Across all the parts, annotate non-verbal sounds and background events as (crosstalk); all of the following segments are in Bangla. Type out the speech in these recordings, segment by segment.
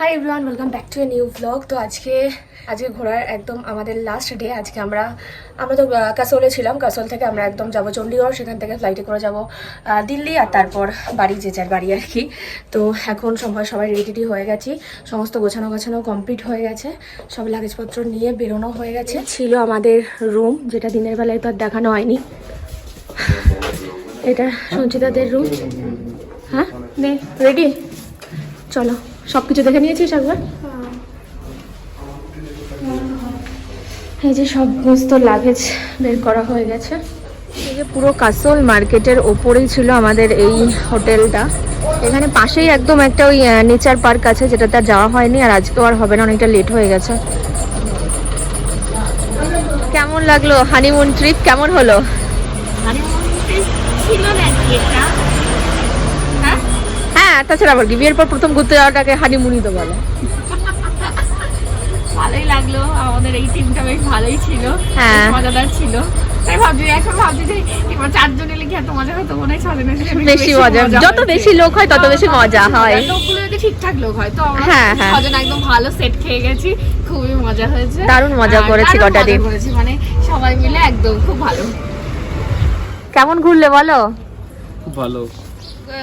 Hi everyone welcome back to a new blog তো আজকে আজকে ঘোরার একদম আমাদের লাস্ট ডে আজকে আমরা আমরা তো কাসোলে ছিলাম। কাসোল থেকে আমরা একদম যাব চণ্ডীগড় সেখান থেকে ফ্লাইটে করে যাব দিল্লি আর তারপর বাড়ি যে যার বাড়ি আর কি। তো এখন সময় সবাই রেডি হয়ে গেছি। সমস্ত গোছানো গোছানো কমপ্লিট হয়ে গেছে। সব লাগেজপত্র নিয়ে বেরোনো হয়ে গেছে। ছিল আমাদের রুম যেটা দিনের বেলায় তো আর দেখানো হয়নি। এটা সঞ্চিতাদের রুম হ্যাঁ? নে। রেডি চলো। সব কিছু দেখে নিয়েছিস একবার? এই যে সমস্ত লাগেজ বের করা হয়ে গেছে। এই যে পুরো কাসল মার্কেটের ওপরেই ছিল আমাদের এই হোটেলটা। এখানে পাশেই একদম একটা ওই নেচার পার্ক আছে যেটা তার যাওয়া হয়নি, আর আজকেও আর হবে না, অনেকটা লেট হয়ে গেছে। কেমন লাগল হানিমুন ট্রিপ কেমন হলো? ছিল নাকি এটা হ্যাঁ তাছাড়া আবার কি বিয়ের পর প্রথম ঘুরতে যাওয়াটাকে হানিমুনই তো বলে। ভালোই লাগল আমাদের এই টিমটা বেশ ভালোই ছিল হ্যাঁ। মজাদার ছিল। যত বেশি লোক হয় তত বেশি মজা হয়। যদি ঠিকঠাক লোক হয়। তো আমরা হ্যাঁ, হ্যাঁ। একদম ভালো সেট খেয়ে গেছি খুবই মজা হয়েছে। দারুণ মজা আর করেছি কটা দিন। মানে সবাই মিলে একদম খুব ভালো। কেমন ঘুরলে বলো? খুব ভালো।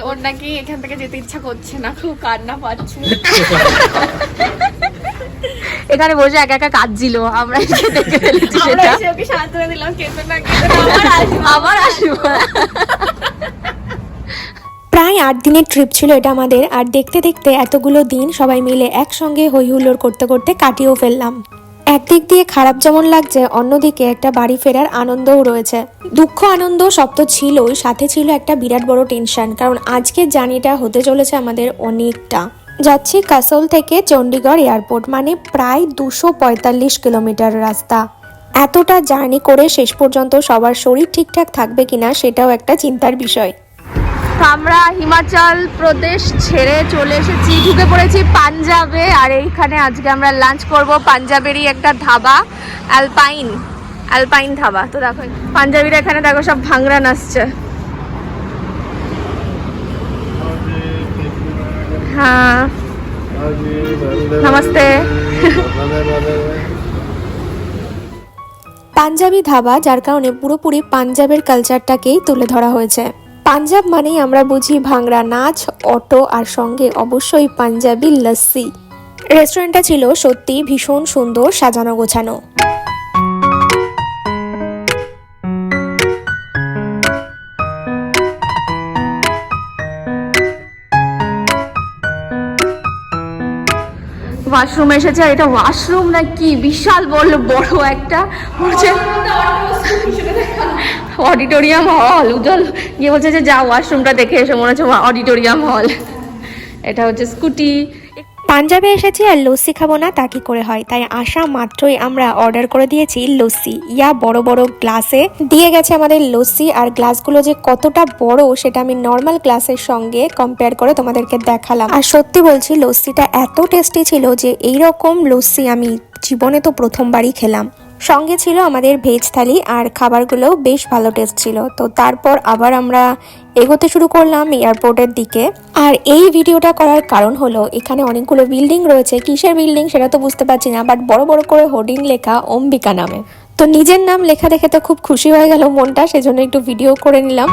ওর নাকি এখান থেকে যেতে ইচ্ছা করছে না খুব কান্না পাচ্ছে। এখানে বসে একা একা কাঁদছিল আমরা এসে দেখে ফেলেছি আমরা সেটা। ওকে সান্ত্বনা দিলাম কেঁদে না আবার আসব? প্রায় আট দিনের ট্রিপ ছিল এটা আমাদের আর দেখতে দেখতে এতগুলো দিন সবাই মিলে একসঙ্গে হই হুল্লোড় করতে করতে কাটিয়েও ফেললাম। একদিক দিয়ে খারাপ যেমন লাগছে, অন্যদিকে একটা বাড়ি ফেরার আনন্দও রয়েছে। দুঃখ, আনন্দ সব তো ছিলই, সাথে ছিল একটা বিরাট বড় টেনশন কারণ আজকের জার্নিটা হতে চলেছে আমাদের অনেকটা। যাচ্ছি কাসল থেকে চণ্ডীগড় এয়ারপোর্ট মানে প্রায় দুশো পঁয়তাল্লিশ কিলোমিটার রাস্তা। এতটা জার্নি করে শেষ পর্যন্ত সবার শরীর ঠিকঠাক থাকবে কিনা সেটাও একটা চিন্তার বিষয়। আমরা হিমাচল প্রদেশ ছেড়ে চলে এসেছি, ঢুকে পড়েছি পাঞ্জাবে, আর এইখানে আজকে আমরা লাঞ্চ করব পাঞ্জাবেরই একটা ধাবা অ্যালপাইন অ্যালপাইন ধাবা। তো দেখো, পাঞ্জাবিরা এখানে দেখো সব ভাংরা নাচছে। হ্যাঁ। পাঞ্জাবি ধাবা, যার কারণে পুরোপুরি পাঞ্জাবের কালচারটাকেই তুলে ধরা হয়েছে। পাঞ্জাব মানেই আমরা বুঝি ভাংরা নাচ, অটো আর সঙ্গে অবশ্যই পাঞ্জাবি লস্যি রেস্টুরেন্টটা ছিল সত্যি ভীষণ সুন্দর সাজানো গোছানো। ওয়াশরুম এসেছে এটা ওয়াশরুম না কি বিশাল বড় বড় একটা। হচ্ছে (laughs) অডিটোরিয়াম হল উজ্জ্বল। গিয়ে বলছে যে যা ওয়াশরুমটা দেখে এসে। মনে হচ্ছে অডিটোরিয়াম হল এটা হচ্ছে স্কুটি। পাঞ্জাবে এসেছি আর লস্যি খাব না, তা কি করে হয়? তাই আসা মাত্রই আমরা অর্ডার করে দিয়েছি লস্যি। ইয়া, বড় বড় গ্লাসে। দিয়ে গেছে আমাদের লস্যি, আর গ্লাসগুলো যে কতটা বড়, সেটা আমি নর্মাল গ্লাসের সঙ্গে কম্পেয়ার করে তোমাদেরকে দেখালাম। আর সত্যি বলছি, লস্যিটা এত টেস্টি ছিল যে এই রকম লস্যি আমি জীবনে তো প্রথমবারই খেলাম। সঙ্গে ছিল আমাদের ভেজ থালি আর খাবারগুলো বেশ ভালো টেস্ট ছিল। তো তারপর আবার আমরা এগোতে শুরু করলাম এয়ারপোর্টের দিকে। আর এই ভিডিওটা করার কারণ হলো, এখানে অনেকগুলো বিল্ডিং রয়েছে। কিসের বিল্ডিং সেটা তো বুঝতে পারছি না বাট বড় বড় করে হোর্ডিং লেখা অম্বিকা নামে। তো নিজের নাম লেখা দেখে তো খুব খুশি হয়ে গেল মনটা, সেজন্য একটু ভিডিও করে নিলাম।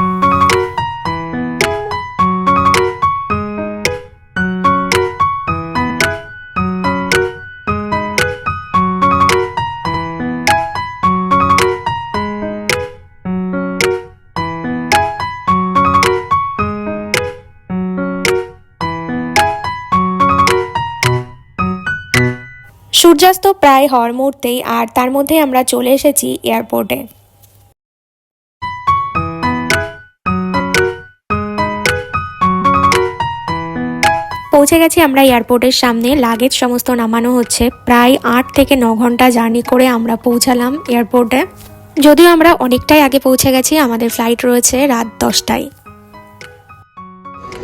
সূর্যাস্ত প্রায় হওয়ার মুহূর্তেই আর তার মধ্যে আমরা চলে এসেছি এয়ারপোর্টে। পৌঁছে গেছি আমরা এয়ারপোর্টের সামনে। লাগেজ সমস্ত নামানো হচ্ছে। প্রায় আট থেকে ন ঘণ্টা জার্নি করে আমরা পৌঁছালাম এয়ারপোর্টে। যদিও আমরা অনেকটাই আগে পৌঁছে গেছি, আমাদের ফ্লাইট রয়েছে রাত দশটায়।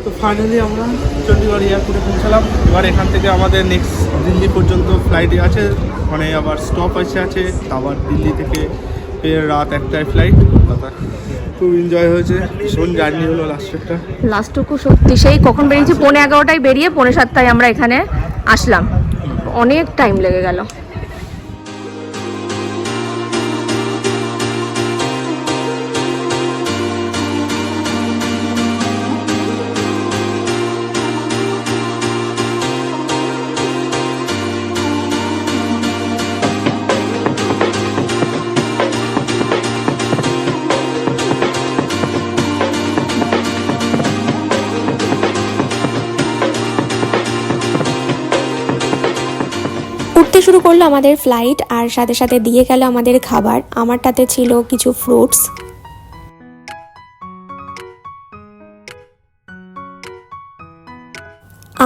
তো ফাইনালি আমরা চণ্ডীগড় এয়ারপোর্টে পৌঁছালাম। এবার এখান থেকে আমাদের নেক্সট দিল্লি পর্যন্ত ফ্লাইটে আছে। মানে আবার স্টপ আছে আছে। আবার দিল্লি থেকে রাত একটায় ফ্লাইট কলকাতা খুব এনজয় হয়েছে। ভীষণ জার্নি হলো লাস্টেরটা লাস্টটুকু সত্যি। সেই কখন বেরিয়েছি? পৌনে এগারোটায় বেরিয়ে পৌনে সাতটায় আমরা এখানে আসলাম। অনেক টাইম লেগে গেল। উঠতে শুরু করল আমাদের ফ্লাইট আর সাথে সাথে দিয়ে গেল আমাদের খাবার। আমারটাতে ছিল কিছু ফ্রুটস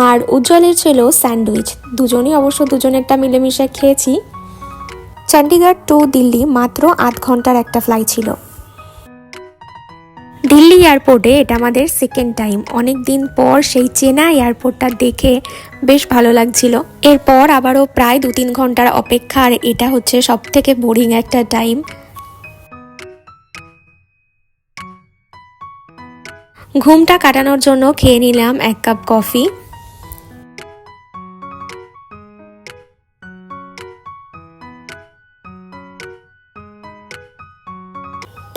আর উজ্জ্বলের ছিল স্যান্ডউইচ। দুজনই অবশ্য দুজনেরটা মিলেমিশে খেয়েছি। চণ্ডীগড় টু দিল্লি মাত্র আধ ঘণ্টার একটা ফ্লাইট ছিল। দিল্লি এয়ারপোর্টে এটা আমাদের সেকেন্ড টাইম অনেক দিন পর সেই চেনা এয়ারপোর্টটা দেখে বেশ ভালো লাগছিল। এরপর আবারও প্রায় দু তিন ঘণ্টার অপেক্ষা, আর এটা হচ্ছে সব থেকে বোরিং একটা টাইম ঘুমটা কাটানোর জন্য খেয়ে নিলাম এক কাপ কফি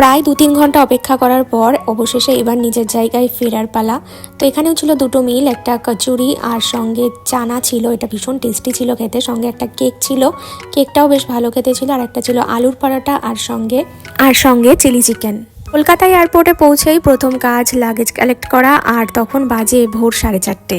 প্রায় দু তিন ঘণ্টা অপেক্ষা করার পর অবশেষে এবার নিজের জায়গায় ফেরার পালা। তো এখানেও ছিল দুটো মিল, একটা কচুরি আর সঙ্গে চানা ছিল, এটা ভীষণ টেস্টি ছিল খেতে। সঙ্গে একটা কেক ছিল কেকটাও বেশ ভালো খেতে ছিল, আর একটা ছিল আলুর পরোটা আর সঙ্গে আর সঙ্গে চিলি চিকেন কলকাতা এয়ারপোর্টে পৌঁছেই প্রথম কাজ লাগেজ কালেক্ট করা, আর তখন বাজে ভোর সাড়ে চারটে।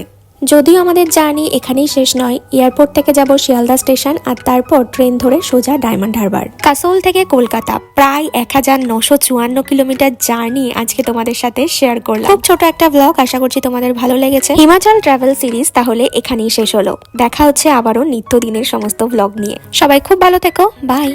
যদিও আমাদের জার্নি এখানেই শেষ নয়, এয়ারপোর্ট থেকে যাব শিয়ালদা স্টেশন আর তারপর ট্রেন ধরে সোজা ডায়মন্ড হারবার। কাসোল থেকে কলকাতা, প্রায় এক হাজার নশো চুয়ান্ন কিলোমিটার জার্নি আজকে তোমাদের সাথে শেয়ার করলাম। খুব ছোট একটা ব্লগ আশা করছি তোমাদের ভালো লেগেছে। হিমাচল ট্রাভেল সিরিজ তাহলে এখানেই শেষ হলো। দেখা হচ্ছে আবারও নিত্যদিনের সমস্ত ব্লগ নিয়ে। সবাই খুব ভালো থেকো বাই